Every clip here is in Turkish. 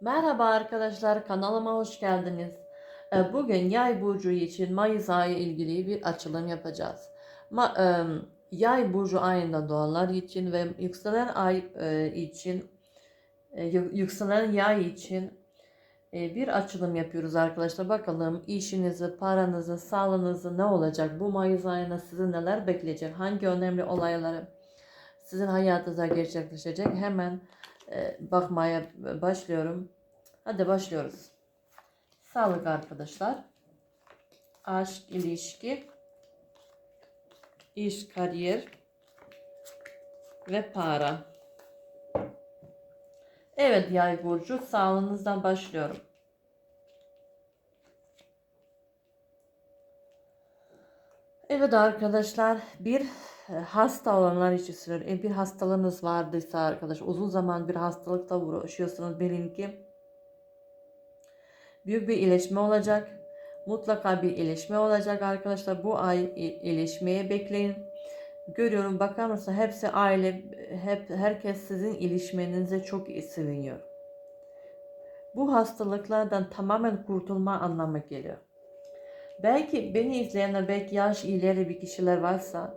Merhaba arkadaşlar kanalıma hoş geldiniz. Ee, Bugün yay burcu için Mayıs ayı ilgili bir açılım yapacağız. Ma yay burcu ayında doğanlar için ve yükselen ay e, için e, yü- yükselen yay için e, bir açılım yapıyoruz arkadaşlar. Bakalım işinizi, paranızı, sağlığınızı ne olacak? Bu Mayıs ayında sizi neler bekleyecek? Hangi önemli olayları sizin hayatınıza gerçekleşecek? Hemen bakmaya başlıyorum. Hadi başlıyoruz. Sağlık arkadaşlar. Aşk, ilişki, iş, kariyer ve para. Evet yay burcu sağlığınızdan başlıyorum. Evet arkadaşlar bir hasta olanlar için söylüyorum. E, Bir hastalığınız vardıysa arkadaş uzun zaman bir hastalıkla uğraşıyorsunuz bilin ki büyük bir iyileşme olacak. Mutlaka bir iyileşme olacak arkadaşlar. Bu ay iyileşmeye bekleyin. Görüyorum bakar mısın hepsi aile hep herkes sizin iyileşmenize çok seviniyor. Bu hastalıklardan tamamen kurtulma anlamı geliyor. Belki beni izleyenler belki yaş ileri bir kişiler varsa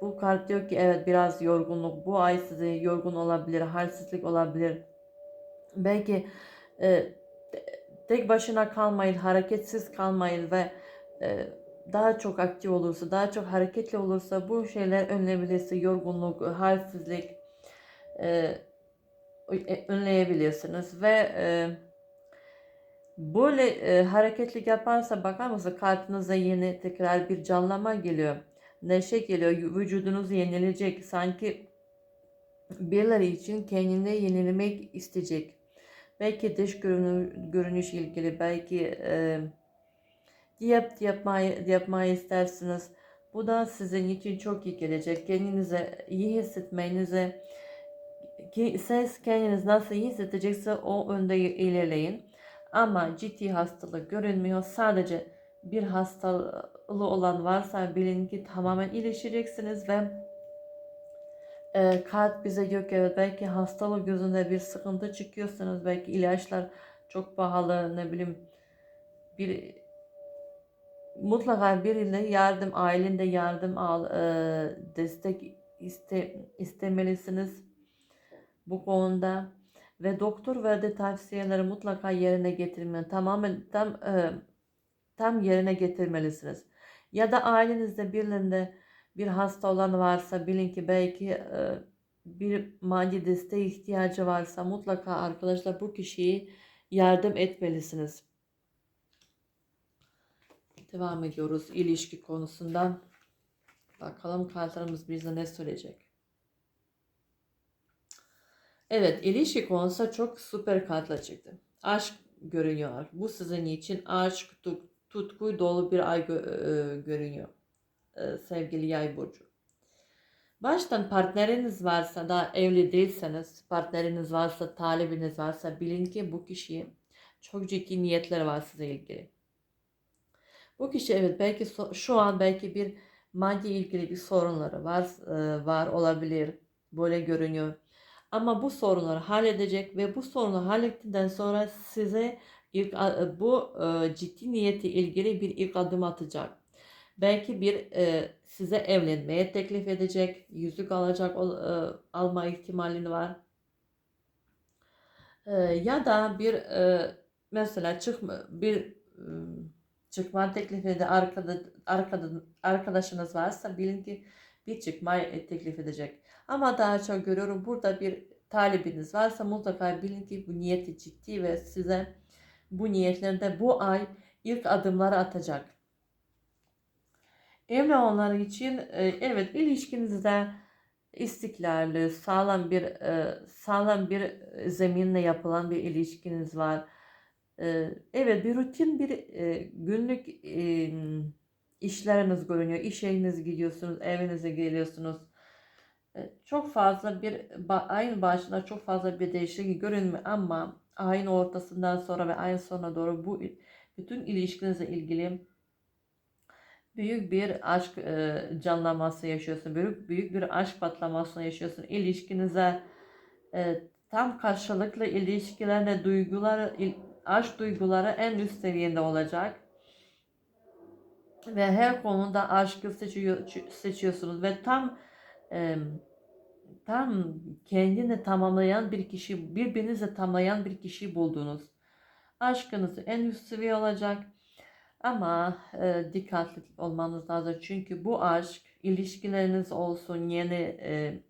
bu kart diyor ki evet biraz yorgunluk bu ay size yorgun olabilir, halsizlik olabilir. Belki e, tek başına kalmayın, hareketsiz kalmayın ve e, daha çok aktif olursa, daha çok hareketli olursa bu şeyler önleyebilirse yorgunluk, halsizlik e, önleyebilirsiniz ve e, böyle e, hareketlik yaparsa bakar mısın kartınıza yeni tekrar bir canlama geliyor. Neşe geliyor, vücudunuz yenilecek. Sanki birileri için kendini yenilemek isteyecek. Belki dış görünüş, görünüş ilgili, belki e, diyet yapmayı, yapmayı istersiniz. Bu da sizin için çok iyi gelecek. Kendinize iyi hissetmenize, ki siz kendiniz nasıl iyi hissedecekse o önde ilerleyin. Ama ciddi hastalık görünmüyor. Sadece bir hastalığı olan varsa bilin ki tamamen iyileşeceksiniz ve e, kalp bize ki evet belki hastalık gözünde bir sıkıntı çıkıyorsunuz. Belki ilaçlar çok pahalı ne bileyim bir mutlaka biriyle yardım ailende yardım al e, destek iste, istemelisiniz bu konuda ve doktor verdiği tavsiyeleri mutlaka yerine getirmeli. Tamamen tam e, tam yerine getirmelisiniz. Ya da ailenizde birilerinde bir hasta olan varsa bilin ki belki bir maddi desteğe ihtiyacı varsa mutlaka arkadaşlar bu kişiyi yardım etmelisiniz. Devam ediyoruz ilişki konusundan. Bakalım kartlarımız bize ne söyleyecek. Evet ilişki konusu çok süper kartla çıktı. Aşk görünüyor. Bu sizin için aşk, tutku dolu bir ay gö- e, görünüyor. E, sevgili yay burcu. Baştan partneriniz varsa da evli değilseniz, partneriniz varsa, talibiniz varsa bilin ki bu kişi çok ciddi niyetleri var size ilgili. Bu kişi evet belki so- şu an belki bir maddi ilgili bir sorunları var e, var olabilir. Böyle görünüyor. Ama bu sorunları halledecek ve bu sorunu hallettikten sonra size ilk a- bu e, ciddi niyeti ilgili bir ilk adım atacak. Belki bir e, size evlenmeye teklif edecek, yüzük alacak e, alma ihtimali var. E, ya da bir e, mesela çıkma bir e, çıkma teklif ede arkada, arkada, arkadaşınız varsa bilin ki bir çıkma teklif edecek. Ama daha çok görüyorum burada bir talibiniz varsa mutlaka bilin ki bu niyeti ciddi ve size bu niyetlerinde bu ay ilk adımları atacak. Evli olanlar için e, evet ilişkinizde istikrarlı, sağlam bir e, sağlam bir zeminle yapılan bir ilişkiniz var. E, Evet bir rutin bir günlük işleriniz görünüyor. İş yerinize gidiyorsunuz, evinize geliyorsunuz. Çok fazla bir ba- ayın başında çok fazla bir değişiklik görünmüyor ama ayın ortasından sonra ve ayın sonuna doğru bu bütün ilişkinizle ilgili büyük bir aşk e, canlanması yaşıyorsun. Büyük büyük bir aşk patlaması yaşıyorsun. İlişkinize e, tam karşılıklı ilişkilerine duyguları, il- aşk duyguları en üst seviyede olacak. Ve her konuda aşkı seçiyor, seçiyorsunuz ve tam em, tam kendini tamamlayan bir kişi, birbirinizi tamamlayan bir kişi buldunuz. Aşkınız en üst seviye olacak. Ama e, dikkatli olmanız lazım. Çünkü bu aşk ilişkileriniz olsun, yeni e,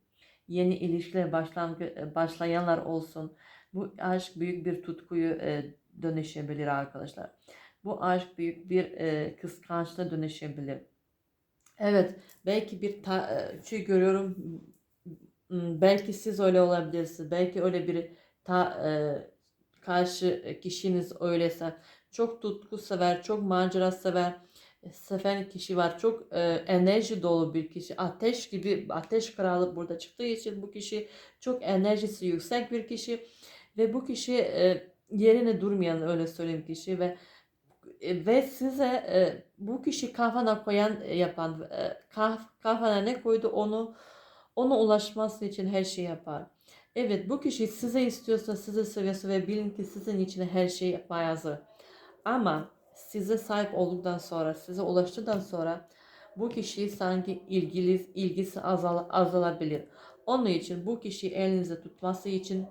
yeni ilişkiler başlangı, başlayanlar olsun. Bu aşk büyük bir tutkuyu e, dönüşebilir arkadaşlar. Bu aşk büyük bir e, kıskançlığa dönüşebilir. Evet, belki bir ta, e, şey görüyorum. Belki siz öyle olabilirsiniz. Belki öyle bir ta, e, karşı kişiniz öyleyse çok tutku sever, çok macera sever, seven kişi var. Çok e, enerji dolu bir kişi. Ateş gibi, ateş kralı burada çıktığı için bu kişi çok enerjisi yüksek bir kişi ve bu kişi e, yerine durmayan öyle söyleyeyim kişi ve ve size e, bu kişi kafana koyan yapan e, kaf, kafana ne koydu onu ona ulaşması için her şeyi yapar. Evet bu kişi size istiyorsa sizi seviyorsa ve bilin ki sizin için her şey yapmaya hazır. Ama size sahip olduktan sonra, size ulaştıktan sonra bu kişi sanki ilgili, ilgisi azal, azalabilir. Onun için bu kişiyi elinizde tutması için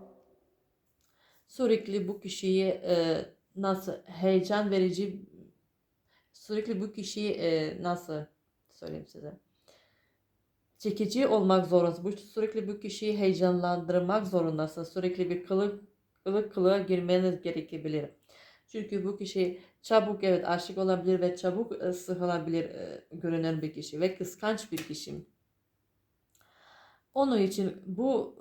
sürekli bu kişiyi e, nasıl heyecan verici sürekli bu kişiyi e, nasıl söyleyeyim size çekici olmak zorundasın. Sürekli bu kişiyi heyecanlandırmak zorundasın. Sürekli bir kılık ılık kılığa girmeniz gerekebilir. Çünkü bu kişi çabuk evet aşık olabilir ve çabuk e, sıkılabilir e, görünen bir kişi ve kıskanç bir kişi. Onun için bu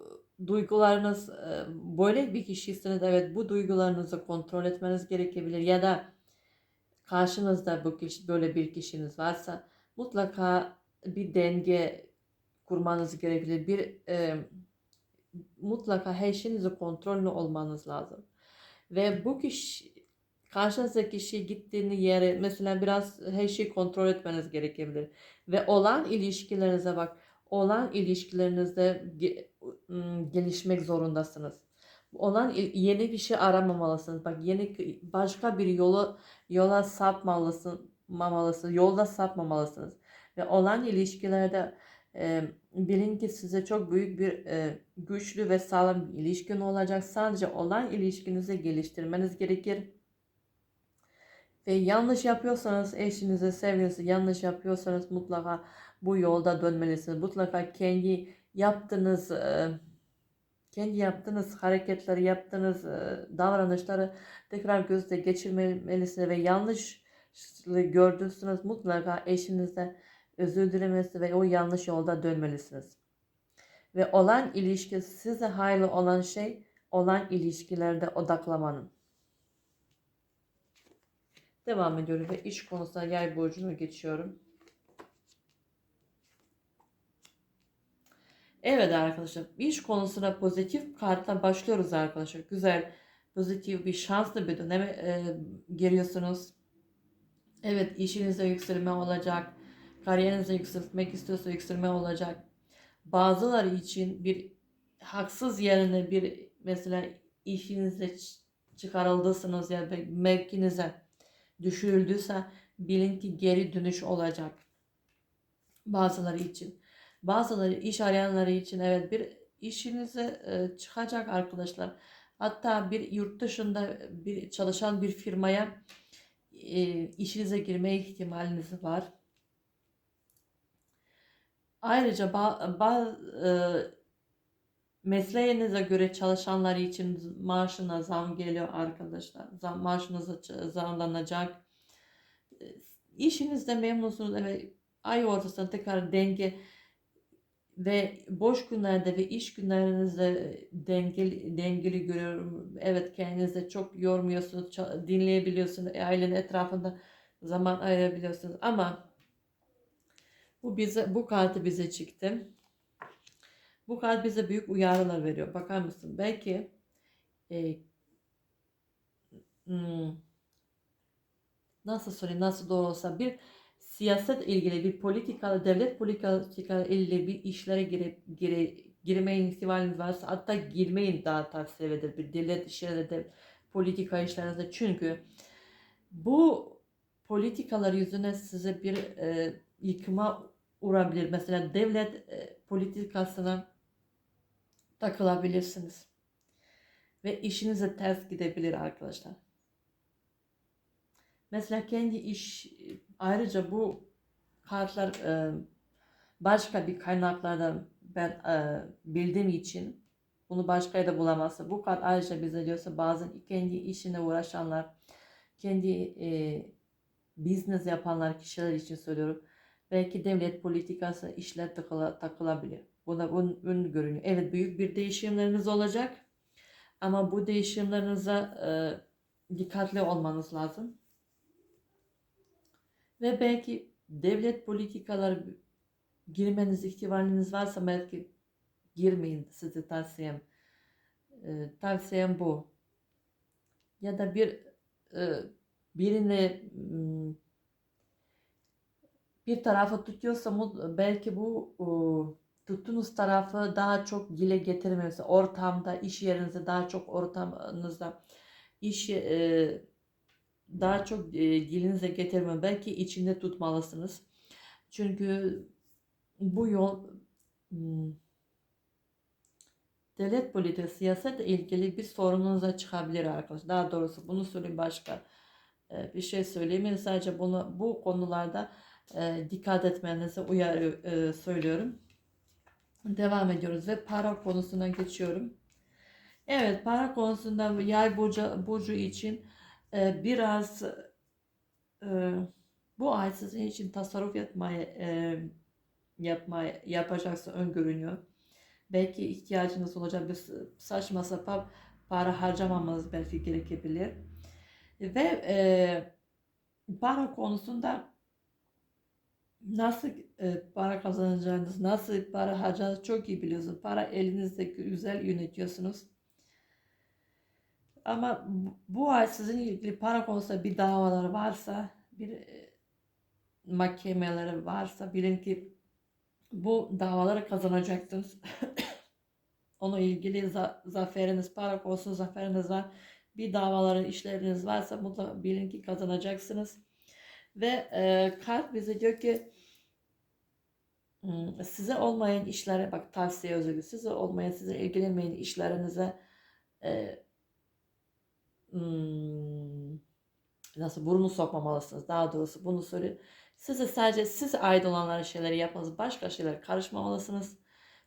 duygularınız e, böyle bir kişiyseniz evet bu duygularınızı kontrol etmeniz gerekebilir ya da karşınızda bu kişi böyle bir kişiniz varsa mutlaka bir denge kurmanız gerekebilir. Bir e, mutlaka her şeyinizi kontrollü olmanız lazım. Ve bu kişi karşınızdaki kişi gittiğini yere mesela biraz her şeyi kontrol etmeniz gerekebilir. Ve olan ilişkilerinize bak. Olan ilişkilerinizde gelişmek zorundasınız. Olan yeni bir şey aramamalısınız. Bak yeni başka bir yolu yola sapmalısın, mamalısınız. Yolda sapmamalısınız. Ve olan ilişkilerde e, bilin ki size çok büyük bir e, güçlü ve sağlam bir ilişkin olacak. Sadece olan ilişkinizi geliştirmeniz gerekir. Ve yanlış yapıyorsanız eşinize, sevgilinize yanlış yapıyorsanız mutlaka bu yolda dönmelisiniz. Mutlaka kendi yaptığınız e, kendi yaptığınız hareketleri, yaptığınız davranışları tekrar gözde geçirmelisiniz ve yanlış gördüyseniz mutlaka eşinize özür dilemesi ve o yanlış yolda dönmelisiniz. Ve olan ilişki size hayırlı olan şey olan ilişkilerde odaklamanın. Devam ediyorum ve iş konusuna yay burcunu geçiyorum. Evet arkadaşlar iş konusuna pozitif kartla başlıyoruz arkadaşlar. Güzel pozitif bir şanslı bir döneme e, giriyorsunuz. Evet işinizde yükselme olacak. Kariyerinizi yükseltmek istiyorsa yükselme olacak. Bazıları için bir haksız yerine bir mesela işinizde çıkarıldıysanız ya da mevkinize düşürüldüyse bilin ki geri dönüş olacak. Bazıları için. Bazıları iş arayanları için evet bir işinize e, çıkacak arkadaşlar. Hatta bir yurt dışında bir çalışan bir firmaya e, işinize girme ihtimaliniz var. Ayrıca ba, ba, e, mesleğinize göre çalışanlar için maaşına zam geliyor arkadaşlar. Zam, maaşınıza zamlanacak. E, İşinizde memnunsunuz. Evet, ay ortasında tekrar denge ve boş günlerde ve iş günlerinizde dengeli, dengeli görüyorum. Evet kendinizi çok yormuyorsunuz, dinleyebiliyorsunuz, ailenin etrafında zaman ayırabiliyorsunuz. Ama bu bize bu kartı bize çıktı. Bu kart bize büyük uyarılar veriyor. Bakar mısın? Belki e, hmm, nasıl söyleyeyim, nasıl doğru olsa bir siyaset ilgili bir politika, devlet politika ilgili bir işlere gire, gire, girmeyin ihtimaliniz varsa hatta girmeyin daha tavsiye ederim. Bir devlet işlerinde, politika işlerinde. Çünkü bu politikalar yüzüne size bir e, yıkıma uğrabilir. Mesela devlet e, politikasına takılabilirsiniz. Ve işinize ters gidebilir arkadaşlar. Mesela kendi iş ayrıca bu kartlar e, başka bir kaynaklardan ben e, bildiğim için bunu başka yerde bulamazsa bu kart ayrıca bize diyorsa bazen kendi işine uğraşanlar kendi e, business yapanlar kişiler için söylüyorum. Belki devlet politikası işler takıla, takılabilir. Buna bunu, bunu görünüyor. Evet büyük bir değişimleriniz olacak. Ama bu değişimlerinize e, dikkatli olmanız lazım. Ve belki devlet politikaları girmeniz ihtimaliniz varsa belki girmeyin size tavsiyem. E, tavsiyem bu. Ya da bir e, birine bir tarafı tutuyorsa belki bu e, tuttuğunuz tarafı daha çok dile getirmesi ortamda, iş yerinizde daha çok ortamınızda iş e, daha çok e, dilinize getirme belki içinde tutmalısınız. Çünkü bu yol hmm, devlet politikası, siyasetle ilgili bir sorununuza çıkabilir arkadaşlar. Daha doğrusu bunu söyleyeyim başka e, bir şey söyleyeyim. Sadece bunu bu konularda e, dikkat etmenizi uyarı e, söylüyorum. Devam ediyoruz ve para konusuna geçiyorum. Evet para konusunda yay burcu, burcu için e, biraz e, bu ay sizin için tasarruf yapmaya e, yapmaya yapacaksa öngörünüyor. Belki ihtiyacınız olacak bir saçma sapan para harcamamanız belki gerekebilir. Ve e, para konusunda nasıl e, para kazanacağınız, nasıl para harcayacağınızı çok iyi biliyorsunuz. Para elinizde güzel yönetiyorsunuz. Ama bu- bu ay sizin ilgili para konusunda bir davalar varsa, bir e, mahkemeleri varsa bilin ki bu davaları kazanacaksınız. Onunla ilgili za- zaferiniz, para konusunda zaferiniz var. Bir davaların işleriniz varsa mutlaka bilin ki kazanacaksınız. Ve e, kart bize diyor ki hmm, size olmayan işlere bak tavsiye özürlü size olmayan size ilgilenmeyen işlerinize e, hmm, nasıl burnu sokmamalısınız daha doğrusu bunu söyleyeyim. Size sadece size ait olanlar şeyleri yapmanız başka şeylere karışmamalısınız.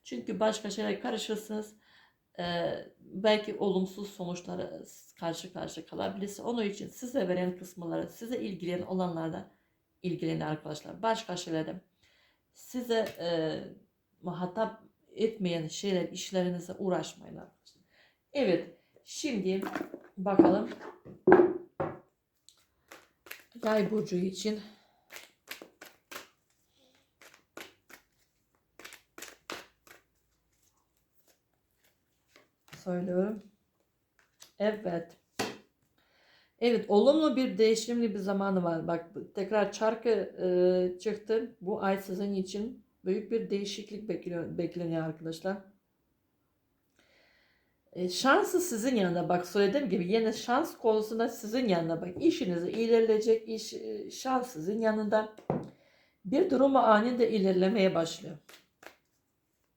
Çünkü başka şeylere karışırsınız e, belki olumsuz sonuçlara karşı karşı kalabilirsiniz. Onun için size veren kısımları, size ilgilenen olanlarda ilgilenin arkadaşlar. Başka şeylere size e, muhatap etmeyen şeyler, işlerinize uğraşmayın arkadaşlar. Evet, şimdi bakalım Yay burcu için söylüyorum. Evet. Evet, olumlu bir değişimli bir zamanı var. Bak tekrar çarkı e, çıktı. Bu ay sizin için büyük bir değişiklik bekliyor, bekleniyor arkadaşlar. E, şansı sizin yanında. Bak söylediğim gibi yine şans konusunda sizin yanında. Bak işinizi ilerleyecek iş e, şans sizin yanında. Bir durumu aninde ilerlemeye başlıyor.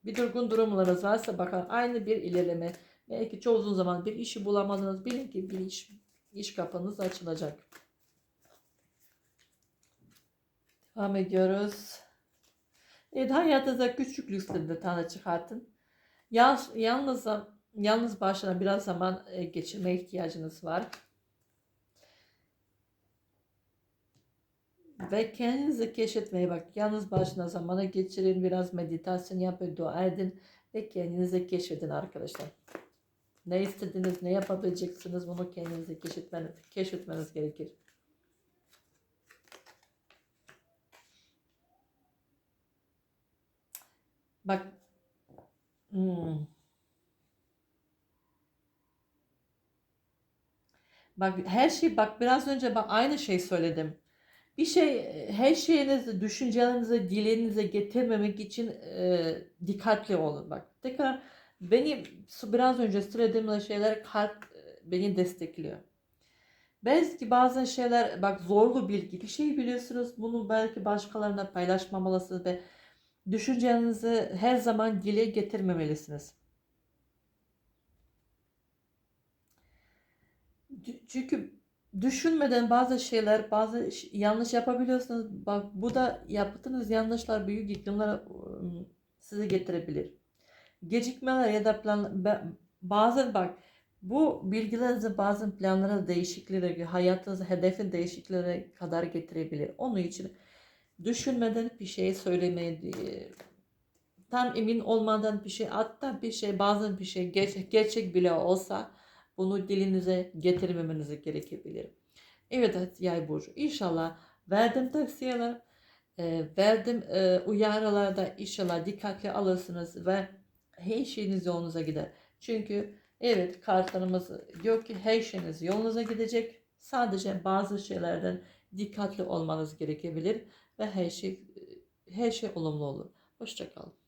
Bir durgun durumlarınız varsa bakın aynı bir ilerleme. Belki çok uzun zaman bir işi bulamadınız. Bilin ki bir iş, iş kapınız açılacak. Devam ediyoruz. Evet, hayatınızda küçük lükslerinde tanı çıkartın. Yalnız, yalnız, yalnız başına biraz zaman e, geçirmeye ihtiyacınız var. Ve kendinizi keşfetmeye bak. Yalnız başına zamana geçirin. Biraz meditasyon yapın, dua edin. Ve kendinizi keşfedin arkadaşlar. Ne istediniz, ne yapabileceksiniz bunu kendinize keşfetmeniz, keşfetmeniz gerekir. Bak. Hmm. Bak her şey bak biraz önce bak aynı şey söyledim. bir şey her şeyinizi, düşüncelerinizi, dilinize getirmemek için e, dikkatli olun. Bak tekrar benim biraz önce söylediğim şeyler kalp e, beni destekliyor. Belki bazen şeyler bak zorlu bilgi bir şey biliyorsunuz bunu belki başkalarına paylaşmamalısınız ve düşüncelerinizi her zaman dile getirmemelisiniz. Çünkü düşünmeden bazı şeyler, bazı yanlış yapabiliyorsunuz. Bak bu da yaptığınız yanlışlar büyük yıkımlara ım, sizi getirebilir. Gecikmeler ya da plan bazen bak bu bilgilerinizi bazen planlara değişikliklere, hayatınızı hedefin değişikliklere kadar getirebilir. Onun için düşünmeden bir şey söylemeye e, tam emin olmadan bir şey hatta bir şey bazen bir şey gerçek, gerçek bile olsa bunu dilinize getirmemeniz gerekebilir. Evet yay burcu inşallah verdim tavsiyeler e, verdim e, uyarılarda inşallah dikkatli alırsınız ve her şeyiniz yolunuza gider. Çünkü evet kartlarımız diyor ki her şeyiniz yolunuza gidecek. Sadece bazı şeylerden dikkatli olmanız gerekebilir ve her şey her şey olumlu olur. Hoşçakalın.